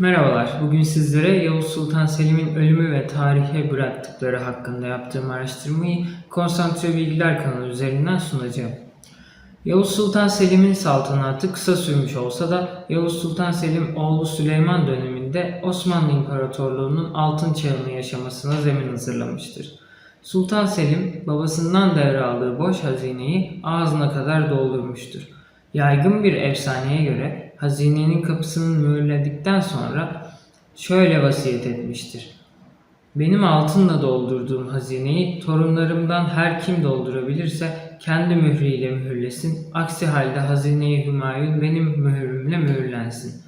Merhabalar, bugün sizlere Yavuz Sultan Selim'in ölümü ve tarihe bıraktıkları hakkında yaptığım araştırmayı Konsantre Bilgiler kanalı üzerinden sunacağım. Yavuz Sultan Selim'in saltanatı kısa sürmüş olsa da Yavuz Sultan Selim oğlu Süleyman döneminde Osmanlı İmparatorluğu'nun altın çağını yaşamasına zemin hazırlamıştır. Sultan Selim babasından devraldığı boş hazineyi ağzına kadar doldurmuştur. Yaygın bir efsaneye göre hazinenin kapısını mühürledikten sonra şöyle vasiyet etmiştir. Benim altınla doldurduğum hazineyi torunlarımdan her kim doldurabilirse kendi mührüyle mühürlesin. Aksi halde hazine-i hümayun benim mührümle mühürlensin.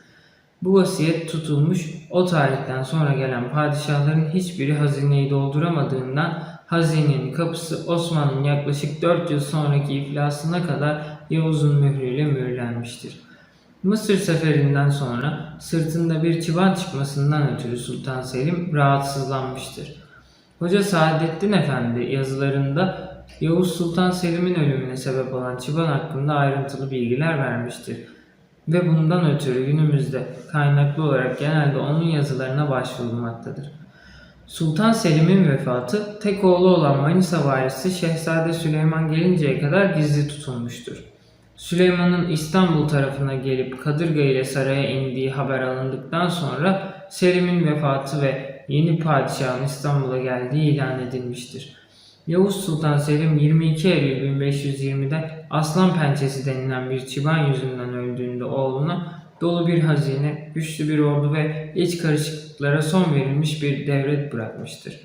Bu vasiyet tutulmuş, o tarihten sonra gelen padişahların hiçbiri hazineyi dolduramadığından hazinenin kapısı Osmanlı'nın yaklaşık 4 yıl sonraki iflasına kadar Yavuz'un mührüyle mühürlenmiştir. Mısır seferinden sonra sırtında bir çıban çıkmasından ötürü Sultan Selim rahatsızlanmıştır. Hoca Saadettin Efendi yazılarında Yavuz Sultan Selim'in ölümüne sebep olan çıban hakkında ayrıntılı bilgiler vermiştir. Ve bundan ötürü günümüzde kaynaklı olarak genelde onun yazılarına başvurulmaktadır. Sultan Selim'in vefatı tek oğlu olan Manisa valisi Şehzade Süleyman gelinceye kadar gizli tutulmuştur. Süleyman'ın İstanbul tarafına gelip Kadırga ile saraya indiği haber alındıktan sonra Selim'in vefatı ve yeni padişahın İstanbul'a geldiği ilan edilmiştir. Yavuz Sultan Selim 22 Eylül 1520'de Aslan Pençesi denilen bir çıban yüzünden öldüğünde oğluna dolu bir hazine, güçlü bir ordu ve iç karışıklıklara son verilmiş bir devlet bırakmıştır.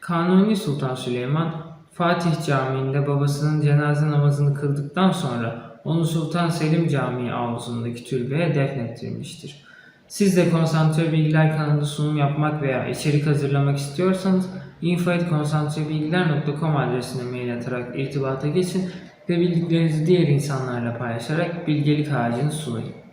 Kanuni Sultan Süleyman Fatih Camii'nde babasının cenaze namazını kıldıktan sonra onu Sultan Selim Camii avlusundaki türbeye defnettirmiştir. Siz de Konsantre Bilgiler kanalında sunum yapmak veya içerik hazırlamak istiyorsanız info.konsantrebilgiler.com adresine mail atarak irtibata geçin ve bildiklerinizi diğer insanlarla paylaşarak bilgelik ağacını sulayın.